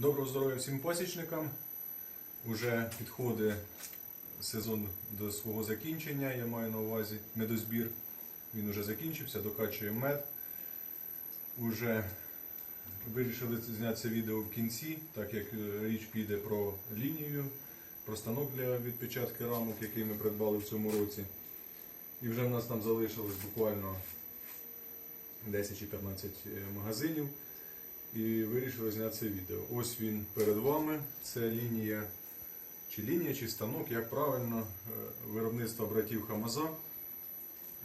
Доброго здоров'я всім пасічникам. Уже підходить сезон до свого закінчення, я маю на увазі медозбір. Він уже закінчився, докачуємо мед. Уже вирішили зняти це відео в кінці, так як е, річ піде про лінію, про станок для відпечатки рамок, який ми придбали в цьому році. І вже в нас там залишилось буквально 10 чи 15 магазинів. І вирішили зняти це відео. Ось він перед вами. Це лінія, чи лінія, чи станок, як правильно, е, виробництва братів Хамаза.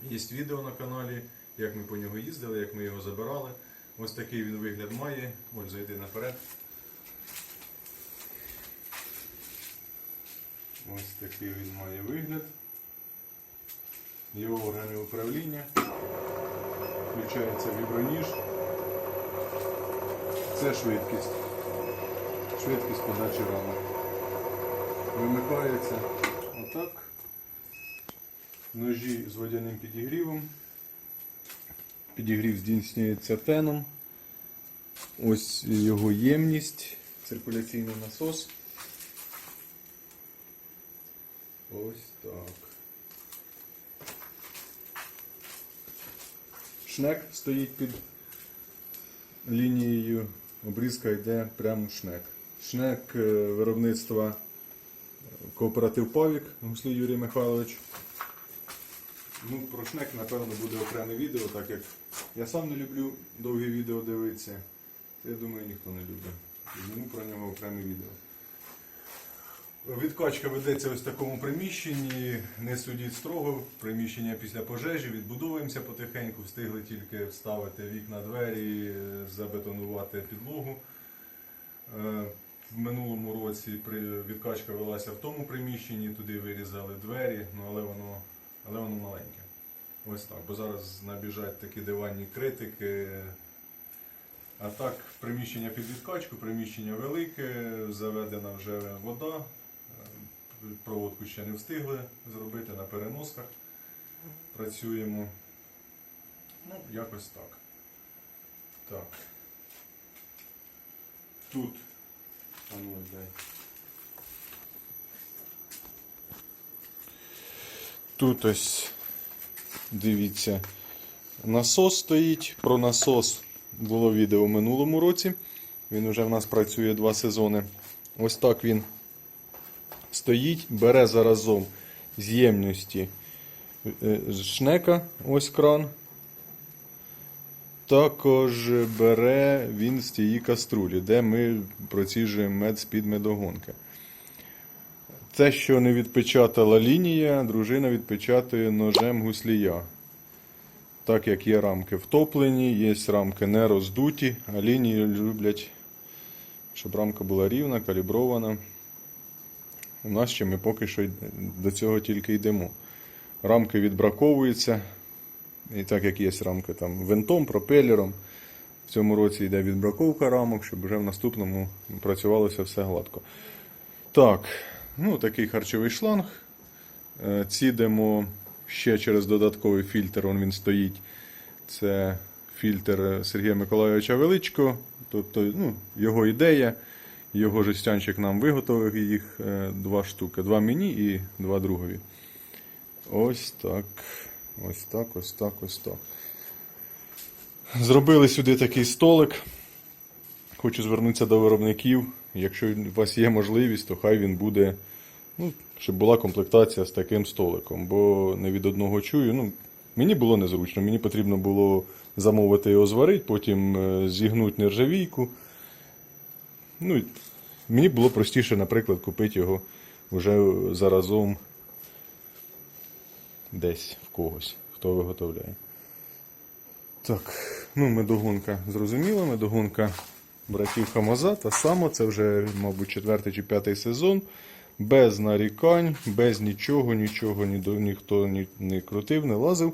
Є відео на каналі, як ми по нього їздили, як ми його забирали. Ось такий він вигляд має. Ось зайди наперед. Ось такий він має вигляд. Його органи управління. Включається віброніж. Це швидкість. Швидкість подачі рамок. Вимикається отак. Ножі з водяним підігрівом. Підігрів здійснюється теном. Ось його ємність, циркуляційний насос. Ось так. Шнек стоїть під лінією обрізка йде прямо шнек. Шнек е, виробництва кооператив Павік Гуслі Юрій Михайлович. Ну, про шнек, напевно, буде окреме відео, так як я сам не люблю довгі відео дивитися. Я думаю, ніхто не любить. Зніму про нього окреме відео. Відкачка ведеться ось в такому приміщенні. Не судіть строго. Приміщення після пожежі. Відбудовуємося потихеньку. Встигли тільки вставити вікна, двері, забетонувати підлогу. Е, В минулому році відкачка велася в тому приміщенні, туди вирізали двері, ну, але воно, але воно маленьке. Ось так. Бо зараз набіжать такі диванні критики. А так, приміщення під відкачку, приміщення велике, заведена вже вода. Проводку ще не встигли зробити на переносках. Працюємо. Ну, якось так. Так. Тут. А ну, дай. Тут ось, дивіться, насос стоїть. Про насос було відео в минулому році. Він вже в нас працює два сезони. Ось так він стоїть, бере заразом з ємності е, шнека, ось кран. Також бере він з тієї каструлі, де ми проціжуємо мед з-під медогонки. Те, що не відпечатала лінія, дружина відпечатує ножем гуслія. Так як є рамки втоплені, є рамки не роздуті, а лінії люблять, щоб рамка була рівна, калібрована. У нас ще ми поки що до цього тільки йдемо. Рамки відбраковуються. І так як є рамки там винтом, пропелером. В цьому році йде відбраковка рамок, щоб вже в наступному працювалося все гладко. Так, ну такий харчовий шланг. Е, Цідемо ще через додатковий фільтр, он він стоїть. Це фільтр Сергія Миколайовича Величко. Тобто, ну, його ідея, його жестянчик нам виготовив їх е, два штуки. Два мені і два другові. Ось так. Ось так, ось так, ось так. Зробили сюди такий столик. Хочу звернутися до виробників. Якщо у вас є можливість, то хай він буде, ну, щоб була комплектація з таким столиком. Бо не від одного чую. Ну, мені було незручно. Мені потрібно було замовити його зварити, потім е, зігнути нержавійку. Ну, мені було простіше, наприклад, купити його вже заразом десь в когось, хто виготовляє. Так, ну медогонка зрозуміла, медогонка братів Хамаза, та сама, це вже, мабуть, четвертий чи п'ятий сезон. Без нарікань, без нічого, нічого ні ніхто ні, не крутив, не лазив.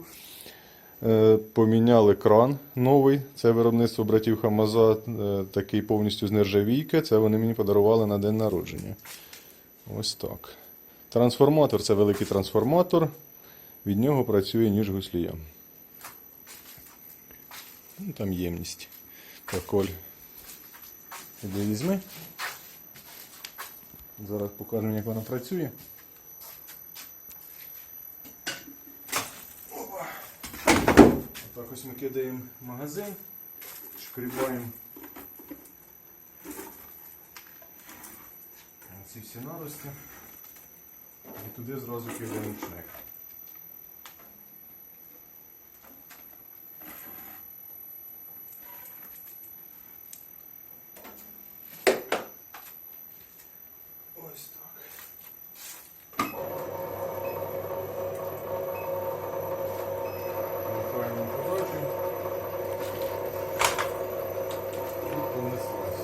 Е, поміняли кран новий. Це виробництво братів Хамаза, е, такий повністю з нержавійки. Це вони мені подарували на день народження. Ось так. Трансформатор це великий трансформатор. Від нього працює ніж гуслія. Ну, там ємність. Так, Коль, іди візьми. Зараз покажемо, як вона працює. Опа. Так ось ми кидаємо магазин, шкрібаємо ці всі нарости і туди зразу кидаємо шнек. Ось так. Махаємо подачу. І понеслась.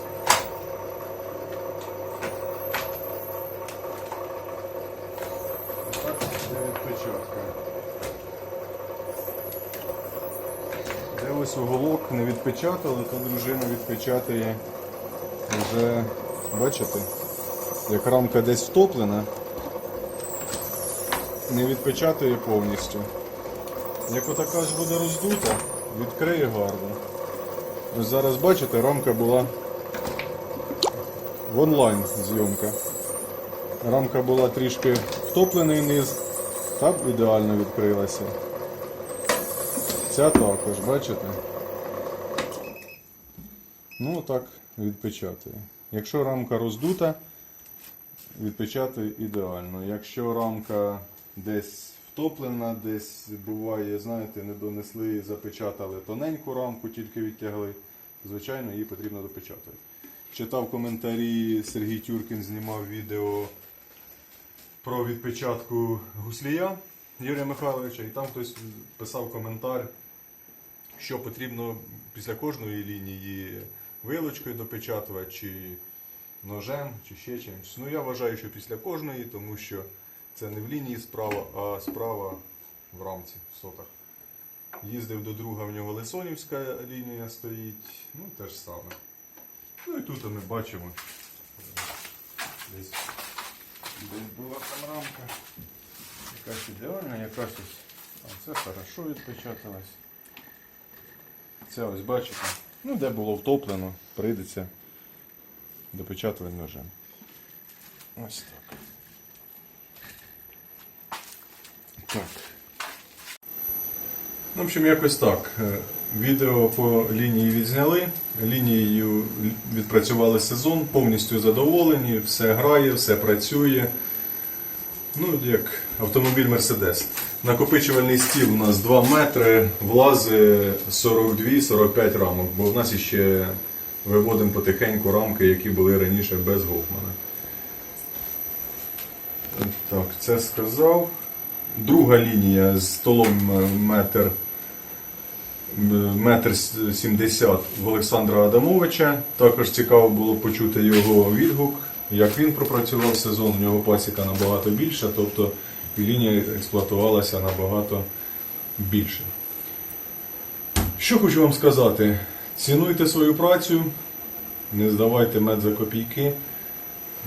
Так, де відпечатка. Де ось уголок не відпечатали, то дружина відпечатає вже, бачите, як рамка десь втоплена, не відпечатує повністю. Як отака ж буде роздута, відкриє гарно. Ось зараз бачите, рамка була в онлайн зйомка. Рамка була трішки втоплений низ, та ідеально відкрилася. Ця також, бачите? Ну так відпечатує. Якщо рамка роздута, відпечатує ідеально. Якщо рамка десь втоплена, десь буває, знаєте, не донесли, запечатали тоненьку рамку, тільки відтягли, звичайно, її потрібно допечатати. Читав коментарі, Сергій Тюркін знімав відео про відпечатку гуслія Юрія Михайловича, і там хтось писав коментар, що потрібно після кожної лінії вилочкою допечатувати, чи ножем, чи ще чимось. Ну я вважаю, що після кожної, тому що це не в лінії справа, а справа в рамці в сотах. Їздив до друга, в нього Лисонівська лінія стоїть, ну те ж саме. Ну і тут ми бачимо. е, Десь, десь була там рамка. Якась ідеальна, якась ось. А це хорошо відпечаталось. Це ось бачите. Ну, де було втоплено, прийдеться допечатувати ножем. Ось так. Так. Ну, в общем, якось так. Е, Відео по лінії відзняли, лінією відпрацювали сезон, повністю задоволені, все грає, все працює. Ну, як автомобіль Mercedes. Накопичувальний стіл у нас 2 метри, влази 42-45 рамок, бо в нас ще виводимо потихеньку рамки, які були раніше без Гофмана. Так, це сказав. Друга лінія з столом е, метр, метр с- сімдесят в Олександра Адамовича. Також цікаво було почути його відгук, як він пропрацював сезон. У нього пасіка набагато більша, тобто лінія експлуатувалася набагато більше. Що хочу вам сказати? Цінуйте свою працю, не здавайте мед за копійки.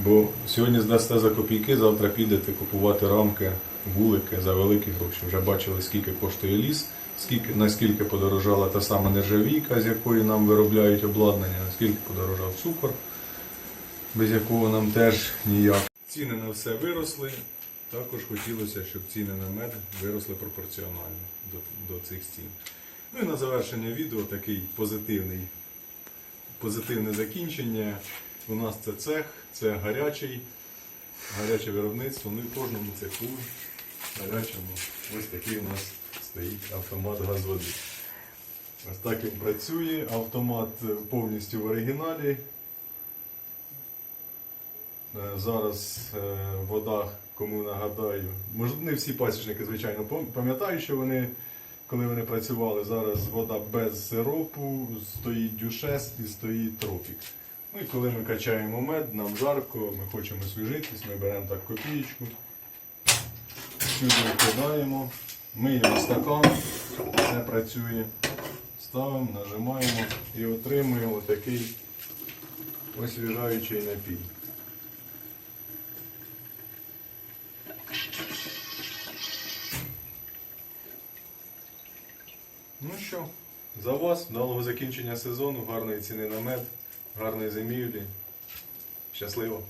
Бо сьогодні здасте за копійки, завтра підете купувати рамки, вулики за великі гроші. Вже бачили, скільки коштує ліс, скільки, наскільки подорожала та сама нержавійка, з якої нам виробляють обладнання, наскільки подорожав цукор, без якого нам теж ніяк. Ціни на все виросли. Також хотілося, щоб ціни на мед виросли пропорціонально до, до цих цін. Ну і на завершення відео такий позитивний позитивне закінчення. У нас це цех, це гарячий, гаряче виробництво. Ну і в кожному цеху гарячому ось такий у нас стоїть автомат газводи. Ось так він працює. Автомат повністю в оригіналі. Е, Зараз е, вода, кому нагадаю, можливо, не всі пасічники, звичайно, пам- пам'ятають, що вони, коли вони працювали, зараз вода без сиропу, стоїть дюшес і стоїть тропік. Ну і коли ми качаємо мед, нам жарко, ми хочемо свіжитись, ми беремо так копієчку, сюди вкладаємо, миємо стакан, все працює, ставимо, нажимаємо і отримуємо такий освіжаючий напій. Ну що, за вас, вдалого закінчення сезону, гарної ціни на мед, гарної зимівлі. Щасливо!